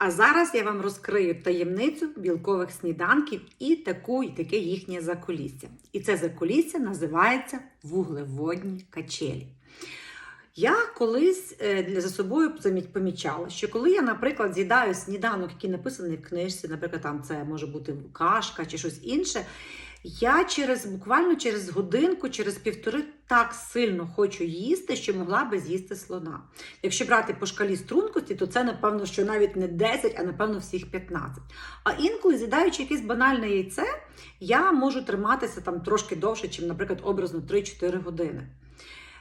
А зараз я вам розкрию таємницю білкових сніданків і таку, і таке їхнє закулісся. І це закулісся називається вуглеводні качелі. Я колись е, за собою помічала, що коли я, наприклад, з'їдаю сніданок, який написаний в книжці, наприклад, там це може бути кашка чи щось інше. Я через буквально через годинку, через півтори так сильно хочу їсти, що могла би з'їсти слона. Якщо брати по шкалі стрункості, то це напевно, що навіть не 10, а напевно всіх 15. А інколи, з'їдаючи якесь банальне яйце, я можу триматися там трошки довше, ніж, наприклад, образно 3-4 години.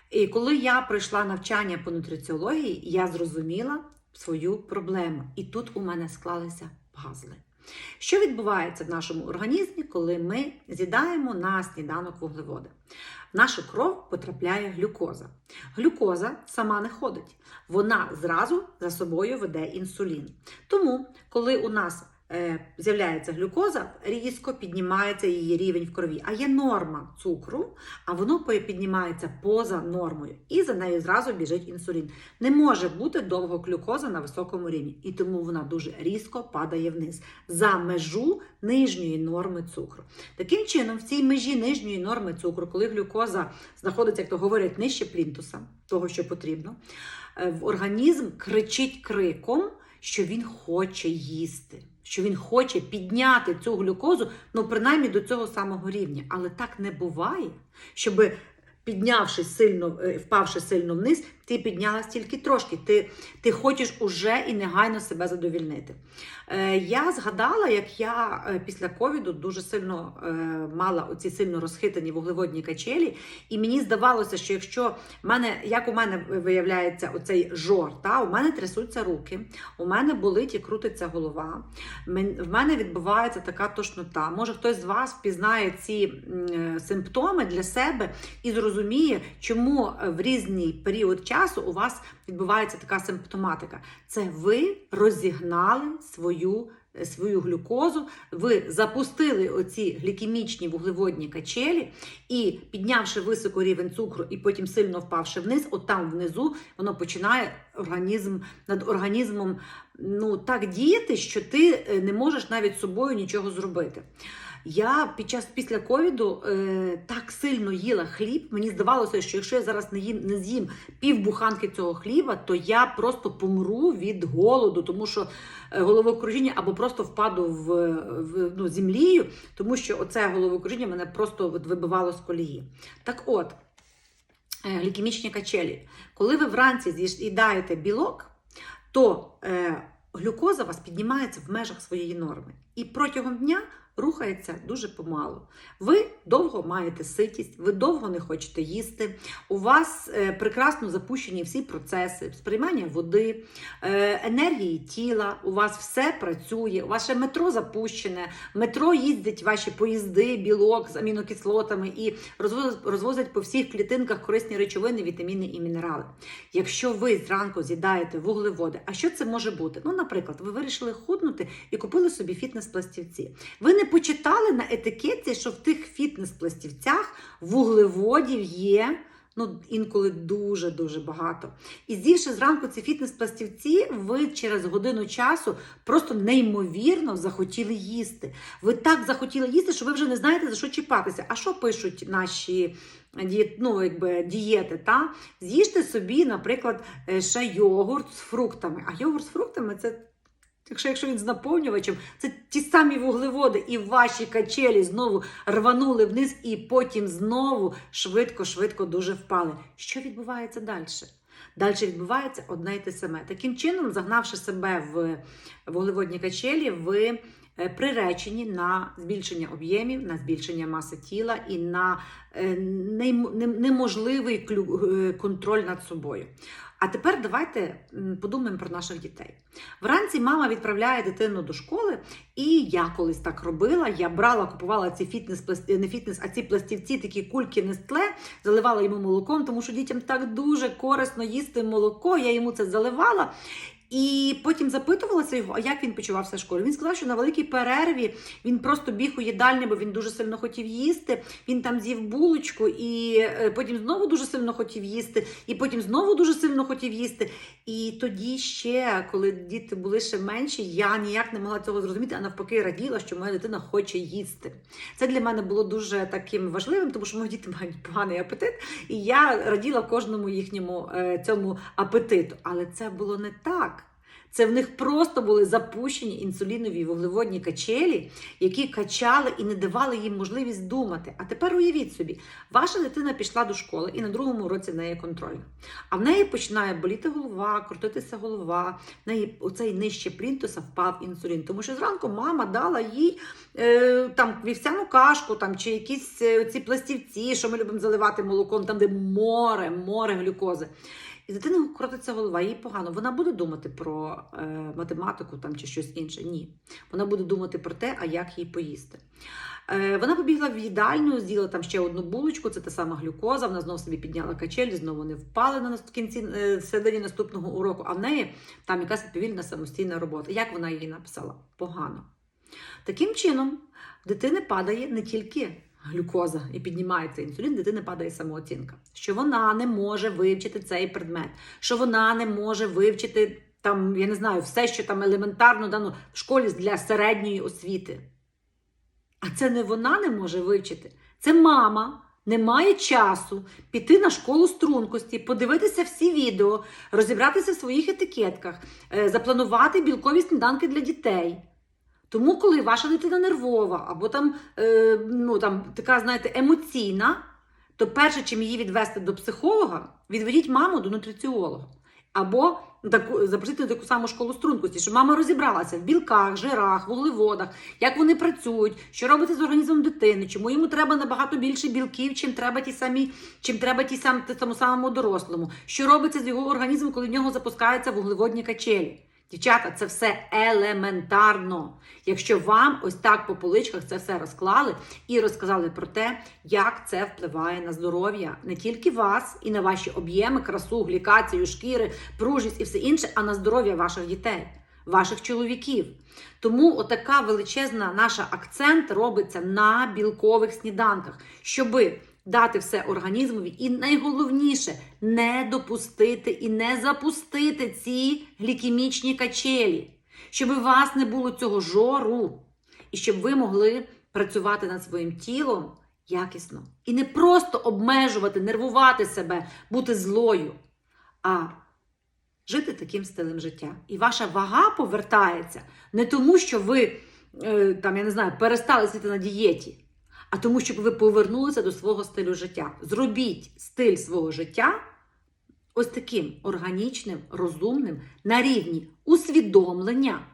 І коли я пройшла навчання по нутриціології, я зрозуміла свою проблему. І тут у мене склалися пазли. Що відбувається в нашому організмі, коли ми з'їдаємо на сніданок вуглеводи? В нашу кров потрапляє глюкоза. Глюкоза сама не ходить, вона зразу за собою веде інсулін. Тому, коли у нас з'являється глюкоза, різко піднімається її рівень в крові. А є норма цукру, а воно піднімається поза нормою. І за нею зразу біжить інсулін. Не може бути довго глюкоза на високому рівні, і тому вона дуже різко падає вниз за межу нижньої норми цукру. Таким чином, в цій межі нижньої норми цукру, коли глюкоза знаходиться, як то говорять, нижче плінтуса, того, що потрібно, е, в організм кричить криком, що він хоче їсти. Що він хоче підняти цю глюкозу, ну принаймні до цього самого рівня. Але так не буває, щоб піднявши сильно, е, впавши сильно вниз, ти піднялась тільки трошки. Ти, ти хочеш уже і негайно себе задовільнити. Е, я згадала, як я е, після ковіду дуже сильно е, мала оці сильно розхитані вуглеводні качелі, і мені здавалося, що якщо в мене, як у мене виявляється оцей жор, та, у мене трясуться руки, у мене болить і крутиться голова, в мене відбувається така тошнота. Може, хтось з вас впізнає ці симптоми для себе і зрозуміє, чому в різний період часу у вас відбувається така симптоматика. Це ви розігнали свою. Е, Свою глюкозу, ви запустили оці глікемічні вуглеводні качелі, і піднявши високо рівень цукру, і потім сильно впавши вниз, от там внизу воно починає організм над організмом ну, так діяти, що ти е, не можеш навіть собою нічого зробити. Я під час після ковіду е, так сильно їла хліб. Мені здавалося, що якщо я зараз не їм не з'їм півбуханки цього хліба, то я просто помру від голоду, тому що е, головокружіння або просто впаду в, в ну, землію, тому що оце головокружіння мене просто вибивало з колії. Так от, е, глікемічні качелі. Коли ви вранці з'їдаєте білок, то е, глюкоза у вас піднімається в межах своєї норми. І протягом дня рухається дуже помалу. Ви довго маєте ситість, ви довго не хочете їсти. У вас е, прекрасно запущені всі процеси, сприймання води, е, енергії тіла, у вас все працює, ваше метро запущене, метро їздять ваші поїзди, білок з амінокислотами і розвозять по всіх клітинках корисні речовини, вітаміни і мінерали. Якщо ви зранку з'їдаєте вуглеводи, а що це може бути? Ну, наприклад, ви вирішили худнути і купили собі фітнес-пластівці. Ви не почитали на етикетці, що в тих фітнес-пластівцях вуглеводів є. Ну, інколи дуже-дуже багато. І з'ївши зранку ці фітнес-пластівці, ви через годину часу просто неймовірно захотіли їсти. Ви так захотіли їсти, що ви вже не знаєте, за що чіпатися. А що пишуть наші ну, якби, дієти? Та? З'їжте собі, наприклад, е, ще йогурт з фруктами. А йогурт з фруктами це. Якщо, якщо він з наповнювачем, це ті самі вуглеводи, і ваші качелі знову рванули вниз, і потім знову швидко-швидко дуже впали. Що відбувається далі? Далі відбувається одне й те саме. Таким чином, загнавши себе в вуглеводні качелі, ви приречені на збільшення об'ємів, на збільшення маси тіла і на е, неможливий е, контроль над собою. А тепер давайте подумаємо про наших дітей. Вранці мама відправляє дитину до школи, і я колись так робила. Я брала, купувала ці фітнес, не фітнес, а ці пластівці, такі кульки Нестле, заливала йому молоком, тому що дітям так дуже корисно їсти молоко. Я йому це заливала. І потім запитувалася його, а як він почувався в школі. Він сказав, що на великій перерві він просто біг у їдальню, бо він дуже сильно хотів їсти. Він там з'їв булочку, і е, потім знову дуже сильно хотів їсти, і потім знову дуже сильно хотів їсти. І тоді ще, коли діти були ще менші, я ніяк не могла цього зрозуміти, а навпаки раділа, що моя дитина хоче їсти. Це для мене було дуже таким важливим, тому що мої діти мають поганий апетит, і я раділа кожному їхньому е, цьому апетиту. Але це було не так. Це в них просто були запущені інсулінові вуглеводні качелі, які качали і не давали їм можливість думати. А тепер уявіть собі, ваша дитина пішла до школи і на другому році в неї контрольна. А в неї починає боліти голова, крутитися голова, в неї оцей нижче плінтуса впав інсулін. Тому що зранку мама дала їй е, там вівсяну кашку там, чи якісь е, ці пластівці, що ми любимо заливати молоком, там, де море, море глюкози. І дитина крутиться голова, їй погано. Вона буде думати про е, математику там, чи щось інше. Ні. Вона буде думати про те, а як їй поїсти. Е, вона побігла в їдальню, з'їла там ще одну булочку, це та сама глюкоза. Вона знову собі підняла качелі, знову не впали на кінці е, середині наступного уроку. А в неї там якась відповільна самостійна робота. Як вона її написала? Погано. Таким чином, в дитини падає не тільки глюкоза і піднімається інсулін, дитини падає самооцінка. Що вона не може вивчити цей предмет, що вона не може вивчити там, я не знаю, все, що там елементарно дано в школі для середньої освіти. А це не вона не може вивчити, це мама. Не має часу піти на школу стрункості, подивитися всі відео, розібратися в своїх етикетках, е, запланувати білкові сніданки для дітей. Тому, коли ваша дитина нервова або там, е, ну, там така, знаєте, емоційна, то перше, чим її відвести до психолога, відведіть маму до нутриціолога. Або таку, запросити на таку саму школу стрункості, щоб мама розібралася в білках, жирах, вуглеводах, як вони працюють, що робиться з організмом дитини, чому йому треба набагато більше білків, чим треба ті самі, чим треба ті сам, тому самому дорослому, що робиться з його організмом, коли в нього запускаються вуглеводні качелі. Дівчата, це все елементарно. Якщо вам ось так по поличках це все розклали і розказали про те, як це впливає на здоров'я не тільки вас і на ваші об'єми, красу, глікацію, шкіри, пружність і все інше, а на здоров'я ваших дітей, ваших чоловіків. Тому отака величезна наша акцент робиться на білкових сніданках, щоби дати все організмові, і найголовніше не допустити і не запустити ці глікемічні качелі, щоб у вас не було цього жору, і щоб ви могли працювати над своїм тілом якісно. І не просто обмежувати, нервувати себе, бути злою, а жити таким стилем життя. І ваша вага повертається не тому, що ви е, там, я не знаю, перестали сидіти на дієті а тому, щоб ви повернулися до свого стилю життя. Зробіть стиль свого життя ось таким органічним, розумним на рівні усвідомлення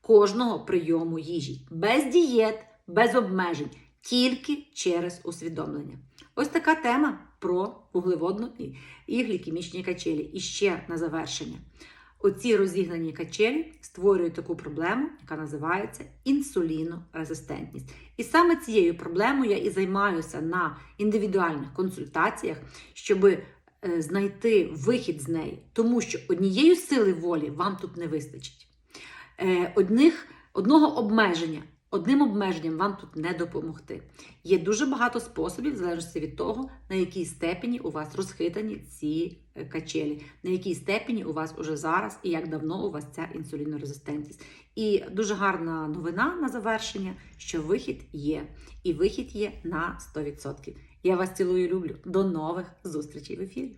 кожного прийому їжі. Без дієт, без обмежень, тільки через усвідомлення. Ось така тема про вуглеводну і- глікемічні качелі. І ще на завершення. Оці розігнані качелі створюють таку проблему, яка називається інсулінорезистентність. І саме цією проблемою я і займаюся на індивідуальних консультаціях, щоб знайти вихід з неї, тому що однієї сили волі вам тут не вистачить. Е, Одних, одного обмеження. Одним обмеженням вам тут не допомогти. Є дуже багато способів, в залежності від того, на якій степені у вас розхитані ці е, качелі, на якій степені у вас уже зараз і як давно у вас ця інсулінорезистентність. І дуже гарна новина на завершення, що вихід є. І вихід є на 100%. Я вас цілую, люблю. До нових зустрічей в ефірі.